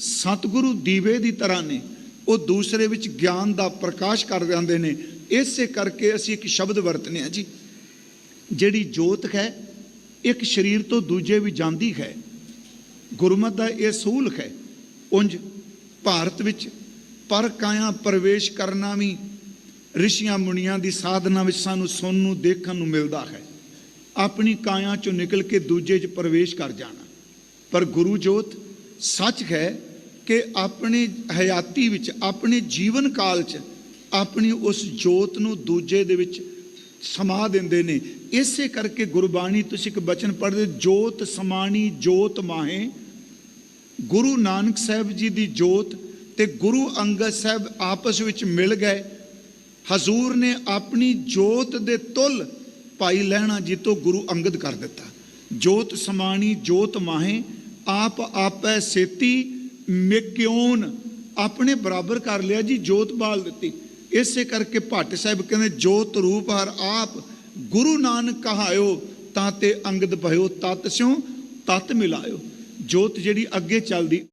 ਸਤਿਗੁਰੂ ਦੀਵੇ ਦੀ ਤਰ੍ਹਾਂ ਨੇ, ਉਹ ਦੂਸਰੇ ਵਿੱਚ ਗਿਆਨ ਦਾ ਪ੍ਰਕਾਸ਼ ਕਰ ਜਾਂਦੇ ਨੇ। ਇਸੇ ਕਰਕੇ ਅਸੀਂ ਇੱਕ ਸ਼ਬਦ ਵਰਤਨੇ ਆ ਜੀ। ਜਿਹੜੀ ਜੋਤ ਹੈ, ਇੱਕ ਸਰੀਰ ਤੋਂ ਦੂਜੇ ਵੀ ਜਾਂਦੀ ਹੈ। ਗੁਰਮਤ ਦਾ ਇਹ ਸੂਲ ਹੈ। ਉੰਜ ਭਾਰਤ ਵਿੱਚ ਪਰ ਕਾਇਆ ਪ੍ਰਵੇਸ਼ ਕਰਨਾ ਵੀ ਰਿਸ਼ੀਆਂ ਮੁਨੀਆਂ ਦੀ ਸਾਧਨਾ ਵਿੱਚ ਸਾਨੂੰ ਸੁਣਨ ਨੂੰ ਦੇਖਣ ਨੂੰ ਮਿਲਦਾ ਹੈ। ਆਪਣੀ ਕਾਇਆ ਚੋਂ ਨਿਕਲ ਕੇ ਦੂਜੇ 'ਚ ਪ੍ਰਵੇਸ਼ ਕਰ ਜਾਣਾ। ਪਰ ਗੁਰੂ ਜੋਤ ਸੱਚ ਹੈ ਕਿ ਆਪਣੇ ਹਯਾਤੀ ਵਿੱਚ, ਆਪਣੇ ਜੀਵਨ ਕਾਲ 'ਚ, ਆਪਣੀ ਉਸ ਜੋਤ ਨੂੰ ਦੂਜੇ ਦੇ ਵਿੱਚ ਸਮਾ ਦਿੰਦੇ ਨੇ। ਇਸੇ ਕਰਕੇ ਗੁਰਬਾਣੀ ਤੁਸੀਂ ਇੱਕ ਬਚਨ ਪੜ੍ਹਦੇ, ਜੋਤ ਸਮਾਣੀ, ਜੋਤ ਮਾਹੇ। ਗੁਰੂ ਨਾਨਕ ਸਾਹਿਬ ਜੀ ਦੀ ਜੋਤ ਤੇ ਗੁਰੂ ਅੰਗਦ ਸਾਹਿਬ ਆਪਸ ਵਿੱਚ ਮਿਲ ਗਏ। ਹਜ਼ੂਰ ਨੇ ਆਪਣੀ ਜੋਤ ਦੇ ਤੁਲ ਭਾਈ ਲਹਿਣਾ ਜੀ ਤੋਂ ਗੁਰੂ ਅੰਗਦ ਕਰ ਦਿੱਤਾ। ਜੋਤ ਸਮਾਣੀ, ਜੋਤ ਮਾਹੇ, ਆਪ ਆਪੈ ਸੇਤੀ ਮਿਕਿਉਨ ਆਪਣੇ ਬਰਾਬਰ ਕਰ ਲਿਆ ਜੀ, ਜੋਤ ਬਾਲ ਦਿੱਤੀ। ਇਸੇ ਕਰਕੇ ਭੱਟ ਸਾਹਿਬ ਕਹਿੰਦੇ, ਜੋਤ ਰੂਪ ਹਰ ਆਪ, ਗੁਰੂ ਨਾਨਕ ਕਹਾਇਓ, ਤਾਂ ਤੇ ਅੰਗਦ ਭਇਓ, ਤਤ ਸਿਉ, ਤਤ ਮਿਲਾਇਓ। ਜੋਤ ਜਿਹੜੀ ਅੱਗੇ ਚੱਲਦੀ